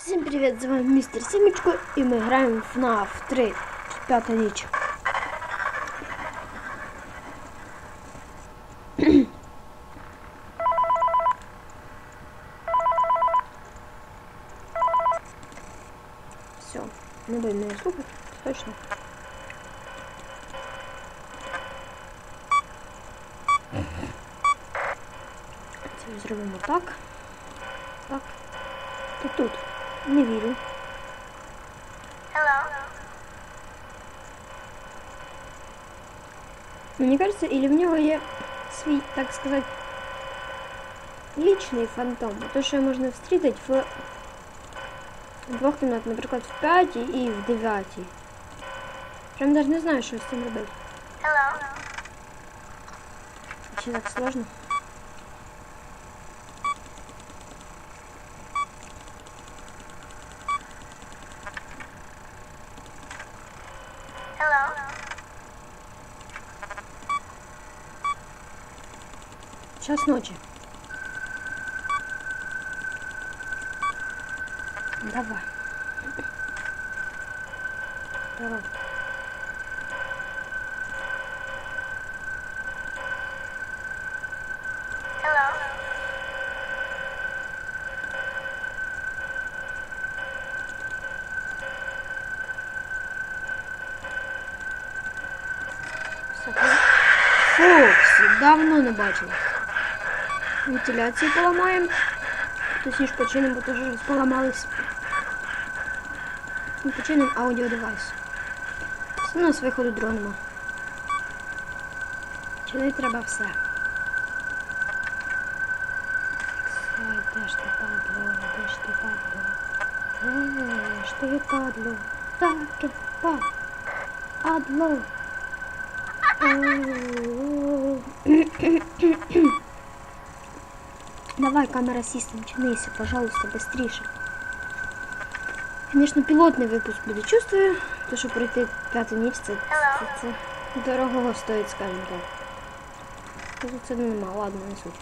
Всім привіт, з вами містер Сімічко і ми граємо в FNAF 3. П'ята ніч. Все, не будемо мене слухати, точно. Це зробимо так. Так. Ти тут. Не вірю. Мені кажется, или в нього є свій, так сказати, лічний фантом. То, що можна встрітити в двох кімнат, наприклад, в п'ятій і в дев'ятій. Прям навіть не знаю, що з цим робити. Ще так сложно. Час ночи. Давай. Давай. Фоксі, давно не бачила. Вентиляцію поламаємо. Точніше починимо, бо теж поламались. І починимо аудіодевайс. Одно з виходу дронимо. Чинити треба все. Ой, де ж ти падло, де ж ти падло? Де ж ти падло? Таке падло. Давай, камера систем, чинися, пожалуйста, быстрейше. Конечно, пілотний випуск буде. Чувствую, то, що пройти п'яту ніч, це, це, це дорогого стоїть, скажімо так. Тут це нема, ладно, не суть.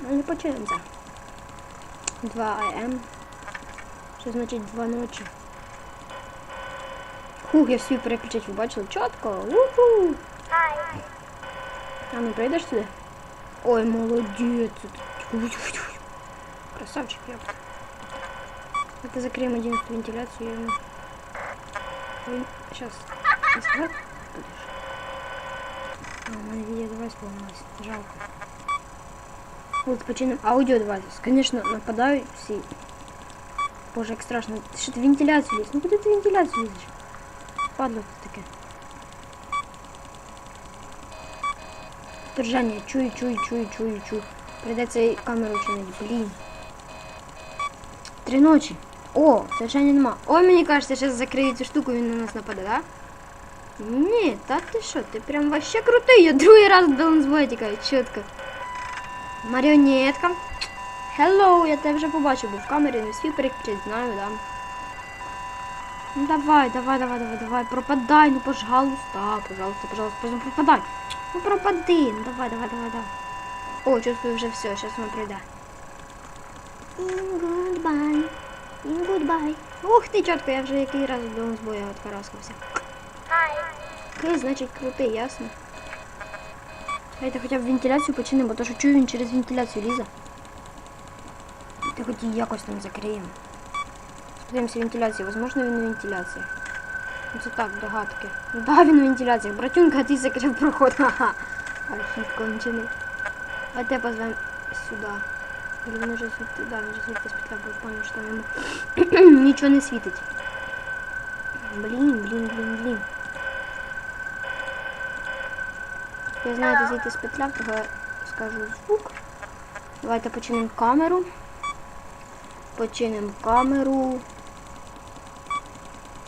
Ну, не почнемося. 2 АМ. Що значить 2 ночі? Хух, я всі переключать, ви бачили? Чітко. Уху. А ну прийдеш сюди? Ой, молодець. Ой-ой-ой. Красавчик я. Это закроем 11 вентиляцию. Я Сейчас. Будешь? А, у меня видео девайс поломалось. Жалко. Вот починим аудио девайс. Конечно, нападаю все. Боже, как страшно. Ты что, ты вентиляцию лезешь? Ну куда ты вентиляцию лезешь? Падла такая. Держання, чую, чую, чую, чую. Придеться і камеру чинити. Блін. Три ночі. О, держання нема. Ой, мені кажеться, зараз закриє цю штуку, він на нас нападе, да? Ні, та ти що, ти прям вообще крутий. Я другий раз балансбой тікаю, чітко. Маріонетка. Hello, я тебе вже побачив, бо в камері не всі перекричать, знаю, да. Ну давай, давай, давай, давай, давай, пропадай, ну пожалуйста, пожалуйста, пожалуйста, пожалуйста, пропадай. Ну пропади, ну давай, давай, давай, давай. О, чувствую вже все, сейчас прийде. In goodbye, goodbye. Ух ти, чітко, я вже який раз до збою откараскався. Окей, значить крутий, ясно. Давайте хоча б вентиляцію починимо, бо то що чую він через вентиляцію лізе. Та хоч її якось там закриємо. Сподивимося вентиляцію. Возможно він на вентиляції. Ну це так, догадки. Ну да, він на вентиляціях. Братюнка, ти закрив проход. Ха-ха. Архів кончений. А те позвем сюди. Или він уже світить, да, він вже світить з петля, бо понял, що там йому нічого не світить. Блін, блін, блін, блін. Я знаю, де зійти з петля, того я скажу звук. Давайте починимо камеру. Починимо камеру.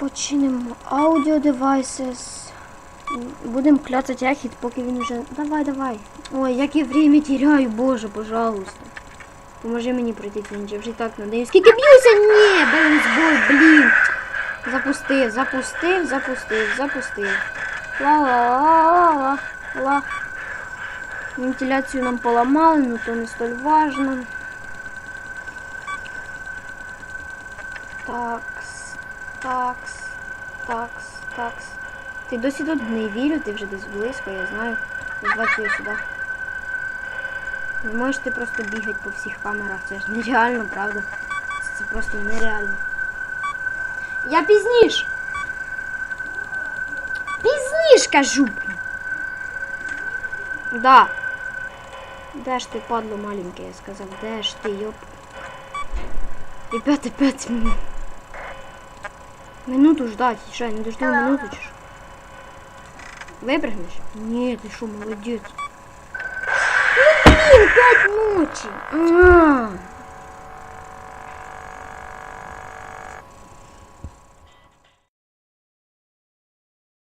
Починимо аудіо девайсес. Будемо кляцати яхід, поки він вже. Давай, давай. Ой, як я время теряю, боже, пожалуйста. Поможи мені пройти я вже так надаю. Скільки б'юся? Ні, балансбой, блін. Запустив, запустив, запустив, запустив. Ла-ла-ла-ла-ла. Ла. Вентиляцію нам поламали, но то не столь важно. Такс, такс, такс, такс. Ти досі тут не вірю, ти вже десь близько, я знаю. Звати сюди. Не можеш ти просто бігати по всіх камерах, це ж нереально, правда? Це просто нереально. Я пізніш! Пізніш, кажу! Да. Де ж ти, падло маленьке, я сказав, де ж ти, йоп. Ребята, пять минут. Минуту ждать, что, не дожду минуту, що? Випрыгнеш? Ні, ти що, молодець. Ну, блін, п'ять ночі. А.